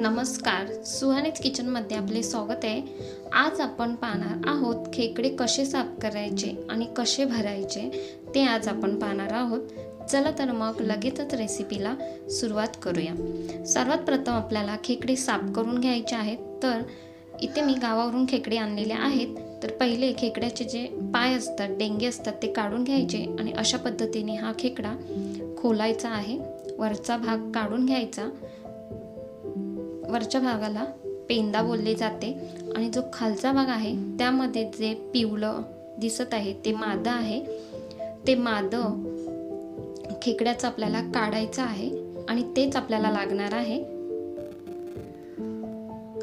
नमस्कार. सुहानीच किचनमध्ये आपले स्वागत आहे. आज आपण पाहणार आहोत खेकडे कसे साफ करायचे आणि कसे भरायचे ते आज आपण पाहणार आहोत. चला तर मग लगेचच रेसिपीला सुरुवात करूया. सर्वात प्रथम आपल्याला खेकडे साफ करून घ्यायचे आहेत. तर इथे मी गावावरून खेकडे आणलेले आहेत. तर पहिले खेकड्याचे जे पाय असतात डेंगे असतात ते काढून घ्यायचे आणि अशा पद्धतीने हा खेकडा खोलायचा आहे. वरचा भाग काढून घ्यायचा. वरच्या भागाला पेंदा बोलले जाते. आणि जो खालचा भाग आहे त्यामध्ये जे पिवळं दिसत आहे ते मादं आहे. ते मादं खेकड्याचं आपल्याला काढायचं आहे आणि तेच आपल्याला लागणार आहे.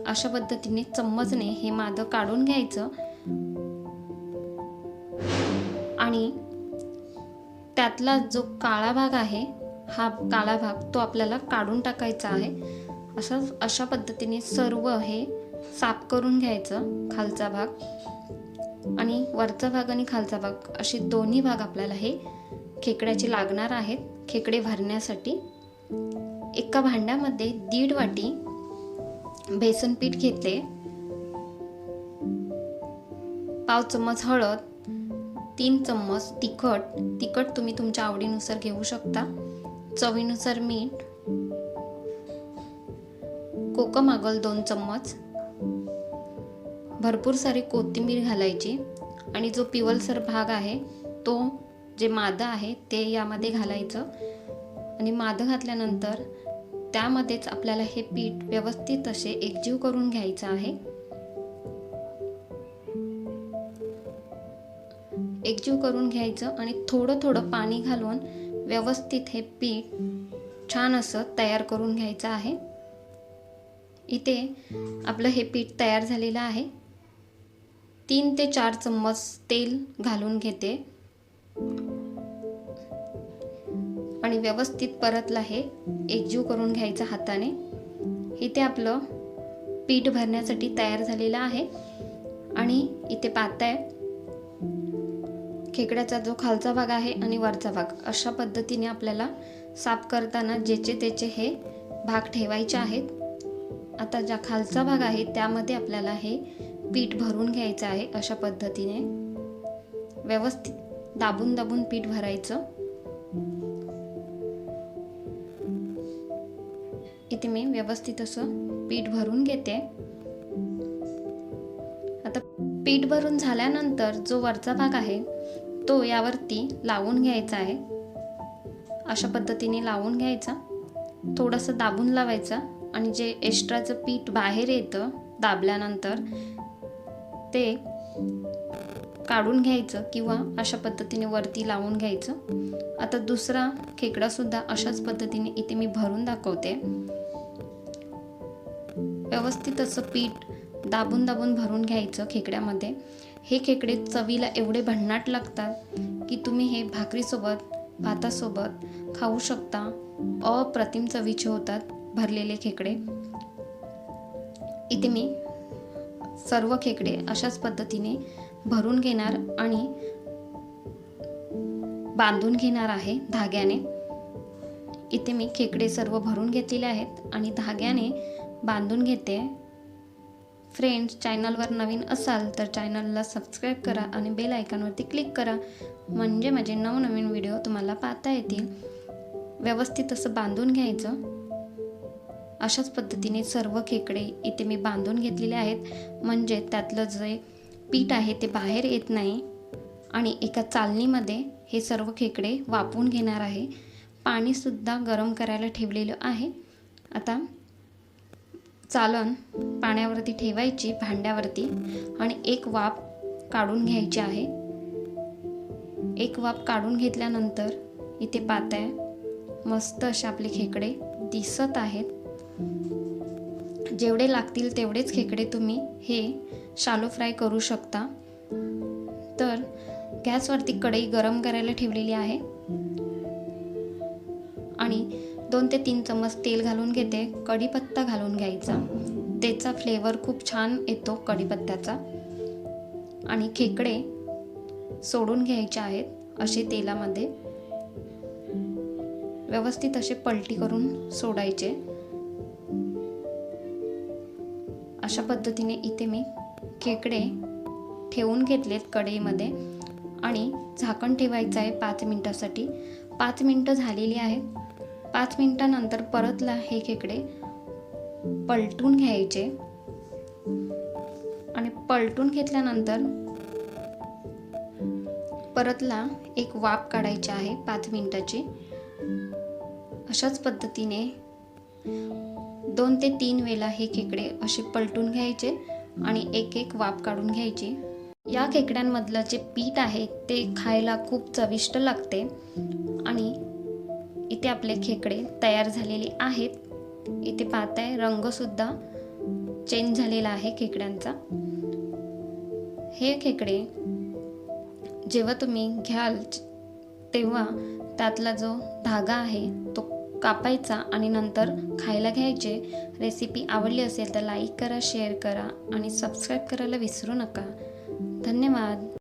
अशा पद्धतीने चम्मचने हे मादं काढून घ्यायचं. आणि त्यातला जो काळा भाग आहे हा काळा भाग तो आपल्याला काढून टाकायचा आहे. असं अशा पद्धतीने सर्व हे साफ करून घ्यायचं खालचा भाग. आणि वरचा भाग आणि खालचा भाग असे दोन्ही भाग आपल्याला हे खेकड्याचे लागणार आहेत. खेकडे भरण्यासाठी. एका भांड्यामध्ये दीड वाटी बेसन पीठ घेतले. पाव चम्मच हळद. तीन चम्मच तिखट. तिखट तुम्ही तुमच्या आवडीनुसार घेऊ शकता. चवीनुसार मीठ. कोकम आगल दोन चम्मच. भरपूर सारी कोथिंबीर घालायची. आणि जो पिवलसर भाग आहे तो जे मादं आहे ते यामध्ये घालायचं. आणि मादं घातल्यानंतर त्यामध्येच आपल्याला हे पीठ व्यवस्थित असे एकजीव करून घ्यायचं आहे. एकजीव करून घ्यायचं आणि थोडं थोडं पाणी घालून व्यवस्थित हे पीठ छान असं तयार करून घ्यायचं आहे. इथे आपलं हे पीठ तयार झालेलं आहे. तीन ते चार चम्मच तेल घालून घेते. आणि व्यवस्थित परतला हे एकजीव करून घ्यायचं हाताने. इथे आपलं पीठ भरण्यासाठी तयार झालेलं आहे. आणि इथे पाहताय खेकड्याचा जो खालचा भाग आहे आणि वरचा भाग अशा पद्धतीने आपल्याला साफ करताना ज्याचे त्याचे हे भाग ठेवायचे आहेत. आता ज्या खालचा भाग आहे त्यामध्ये आपल्याला हे पीठ भरून घ्यायचं आहे अशा पद्धतीने. व्यवस्थित दाबून दाबून पीठ भरायचं. इथे मी व्यवस्थित असं पीठ भरून घेते. आता पीठ भरून झाल्यानंतर जो वरचा भाग आहे तो यावरती लावून घ्यायचा आहे. अशा पद्धतीने लावून घ्यायचा. थोडंसं दाबून लावायचा. आणि जे एक्स्ट्राचं पीठ बाहेर येतं दाबल्यानंतर ते काढून घ्यायचं किंवा अशा पद्धतीने वरती लावून घ्यायचं. आता दुसरा खेकडासुद्धा अशाच पद्धतीने इथे मी भरून दाखवते. व्यवस्थित असं पीठ दाबून दाबून भरून घ्यायचं खेकड्यामध्ये. हे खेकडे चवीला एवढे भन्नाट लागतात की तुम्ही हे भाकरीसोबत भातासोबत खाऊ शकता. अप्रतिम चवीचे होतात. भरलेले खेकडे. इथे मी सर्व खेकडे अशाच पद्धतीने भरून घेणार आणि बांधून घेणार आहे धाग्याने. इथे मी खेकडे सर्व भरून घेतलेले आहेत आणि धाग्याने बांधून घेते. फ्रेंड्स चॅनलवर नवीन असाल तर चॅनलला सबस्क्राईब करा आणि बेल आयकॉनवरती क्लिक करा. म्हणजे माझे नवनवीन व्हिडिओ तुम्हाला पाहता येतील. व्यवस्थित असं बांधून घ्यायचं. अशाच पद्धतीने सर्व खेकडे इथे मी बांधून घेतलेले आहेत. म्हणजे त्यातलं जे पीठ आहे ते बाहेर येत नाही. आणि एका चालणीमध्ये हे सर्व खेकडे वापून घेणार आहे. पाणीसुद्धा गरम करायला ठेवलेलं आहे. आता चालन पाण्यावरती ठेवायची भांड्यावरती. आणि एक वाफ काढून घ्यायची आहे. एक वाफ काढून घेतल्यानंतर इथे पाताय मस्त असे आपले खेकडे दिसत आहेत. जेवढे लागतील तेवढेच खेकडे तुम्ही हे शालो फ्राय करू शकता. तर गॅसवरती कढई गरम करायला ठेवलेली आहे. आणि दोन ते तीन चम्मच तेल घालून घेते. कढीपत्ता घालून घ्यायचा. त्याचा फ्लेवर खूप छान येतो कढीपत्त्याचा. आणि खेकडे सोडून घ्यायचे आहेत असे तेलामध्ये. व्यवस्थित असे पलटी करून सोडायचे. अशा पद्धतीने इथे मी खेकडे ठेवून घेतलेत कढईमध्ये. आणि झाकण ठेवायचं आहे पाच मिनटासाठी. पाच मिनटं झालेली आहेत. पाच मिनटानंतर परतला हे खेकडे पलटून घ्यायचे. आणि पलटून घेतल्यानंतर परतला एक वाफ काढायची आहे पाच मिनिटाची. अशाच पद्धतीने दोन ते तीन वेळा हे खेकडे असे पलटून घ्यायचे आणि एक एक वाफ काढून घ्यायची. या खेकड्यांमधलं जे पीठ आहे ते खायला खूप चविष्ट लागते आणि इथे आपले खेकडे तयार झालेले आहेत. इथे पाहताय रंगसुद्धा चेंज झालेला आहे खेकड्यांचा. हे खेकडे जेव्हा तुम्ही घ्याल तेव्हा त्यातला जो धागा आहे तो कापायचा आणि नंतर खायला घ्यायचे. रेसिपी आवडली असेल तर लाईक करा शेअर करा आणि सबस्क्राईब करायला विसरू नका. धन्यवाद.